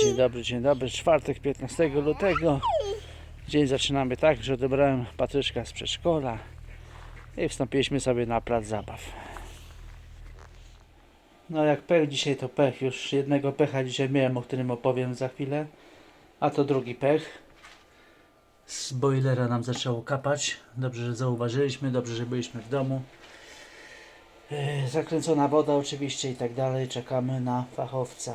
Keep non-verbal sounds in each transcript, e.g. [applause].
Dzień dobry, dzień dobry. Czwartek 15 lutego. Dzień zaczynamy tak, że odebrałem Patryczka z przedszkola i wstąpiliśmy sobie na plac zabaw. No jak pech dzisiaj to pech. Już jednego pecha dzisiaj miałem, o którym opowiem za chwilę. A to drugi pech. Z boilera nam zaczęło kapać. Dobrze, że zauważyliśmy, dobrze, że byliśmy w domu. Yy, Zakręcona woda oczywiście i tak dalej. Czekamy na fachowca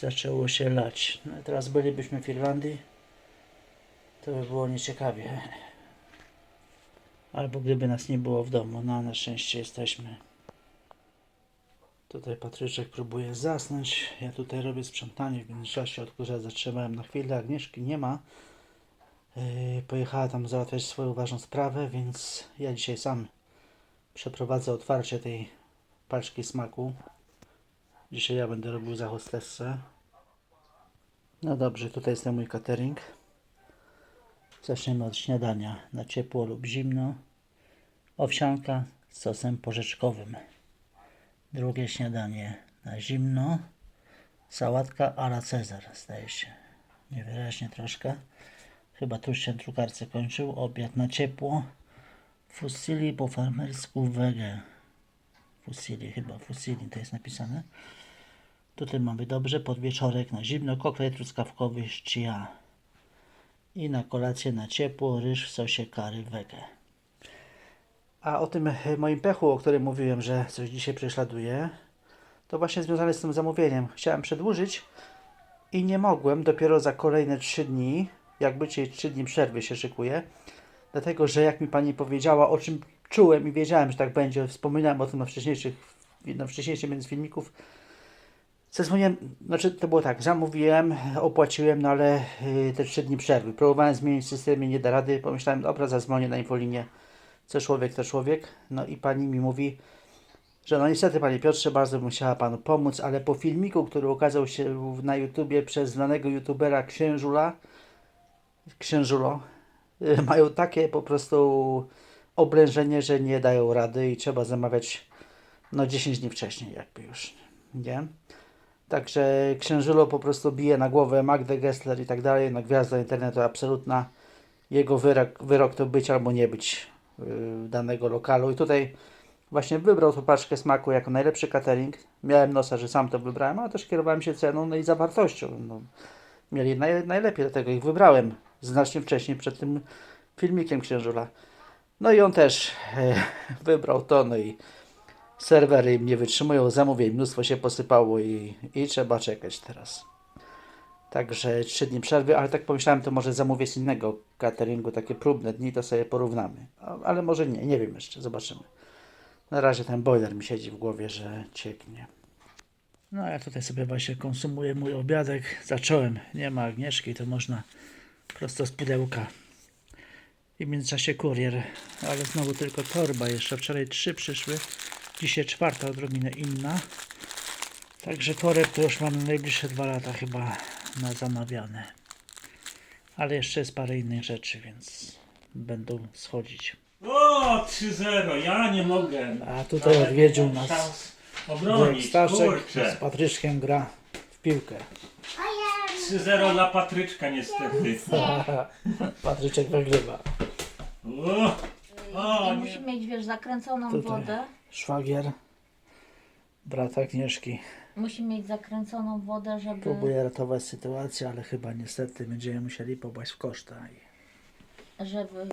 zaczęło się lać. No teraz bylibyśmy w Irlandii, to by było nieciekawie. Albo gdyby nas nie było w domu, no na szczęście jesteśmy. Tutaj Patryczek próbuje zasnąć. Ja tutaj robię sprzątanie. W międzyczasie odkurzacz zatrzymałem na chwilę. Agnieszki nie ma. Yy, pojechała tam załatwiać swoją ważną sprawę, więc ja dzisiaj sam przeprowadzę otwarcie tej paczki smaku. Dzisiaj ja będę robił za hostessę. No dobrze, tutaj jest ten mój catering. Zaczniemy od śniadania na ciepło lub zimno. Owsianka z sosem porzeczkowym. Drugie śniadanie na zimno. Sałatka a la Cezar, zdaje się. Niewyraźnie troszkę. Chyba tuż się drukarce kończył. Obiad na ciepło. Fusilli po farmersku wege. Fusilli chyba, fusilli to jest napisane. Tutaj mamy dobrze, podwieczorek na zimno, koktajl truskawkowy z. I na kolację na ciepło, ryż w sosie kary wege. A o tym moim pechu, o którym mówiłem, że coś dzisiaj prześladuje, to właśnie związane z tym zamówieniem. Chciałem przedłużyć i nie mogłem dopiero za kolejne 3 dni, jakby czyli 3 dni przerwy się szykuje, dlatego że jak mi pani powiedziała, o czym czułem i wiedziałem, że tak będzie, wspominałem o tym na wcześniejszych, na wcześniejszym z filmików, Zadzwoniłem, znaczy to było tak, zamówiłem, opłaciłem, no ale yy, te trzy dni przerwy. Próbowałem zmienić system i nie da rady. Pomyślałem, dobra, zadzwonię na infolinię. Co człowiek, to człowiek. No i pani mi mówi, że no niestety panie Piotrze, bardzo bym chciała panu pomóc, ale po filmiku, który ukazał się na YouTubie przez znanego youtubera Księżula, Księżulo, yy, mają takie po prostu oblężenie, że nie dają rady i trzeba zamawiać no 10 dni wcześniej jakby już, nie? Także Księżylo po prostu bije na głowę Magdę Gessler i tak dalej. No gwiazda internetu absolutna. Jego wyrok, wyrok to być albo nie być yy, danego lokalu. I tutaj właśnie wybrał tą paczkę smaku jako najlepszy catering. Miałem nosa, że sam to wybrałem, ale też kierowałem się ceną no i zawartością. No, mieli naj, najlepiej, dlatego ich wybrałem znacznie wcześniej przed tym filmikiem Księżula. No i on też e, [laughs] wybrał to, no i serwery nie wytrzymują, zamówień mnóstwo się posypało i, i trzeba czekać teraz. Także 3 dni przerwy, ale tak pomyślałem, to może zamówię z innego cateringu, takie próbne dni, to sobie porównamy. Ale może nie, nie wiem jeszcze, zobaczymy. Na razie ten boiler mi siedzi w głowie, że cieknie. No ja tutaj sobie właśnie konsumuję mój obiadek. Zacząłem, nie ma Agnieszki, to można prosto z pudełka. I w międzyczasie kurier, ale znowu tylko torba. Jeszcze wczoraj trzy przyszły, dzisiaj czwarta odrobinę inna. Także toreb to już mam na najbliższe dwa lata chyba na zamawiane. Ale jeszcze jest parę innych rzeczy, więc będą schodzić. O, 3-0, ja nie mogę. A tutaj odwiedził nas Wujek obronić, Staszek z kurczę. Patryczkiem gra w piłkę. 3-0 dla Patryczka niestety. [laughs] Patryczek wygrywa. O, o I nie. musi mieć, wiesz, zakręconą Tutaj. wodę. Szwagier, brat Agnieszki, Musi mieć zakręconą wodę, żeby... próbuje ratować sytuację, ale chyba niestety będziemy musieli popaść w koszta. I żeby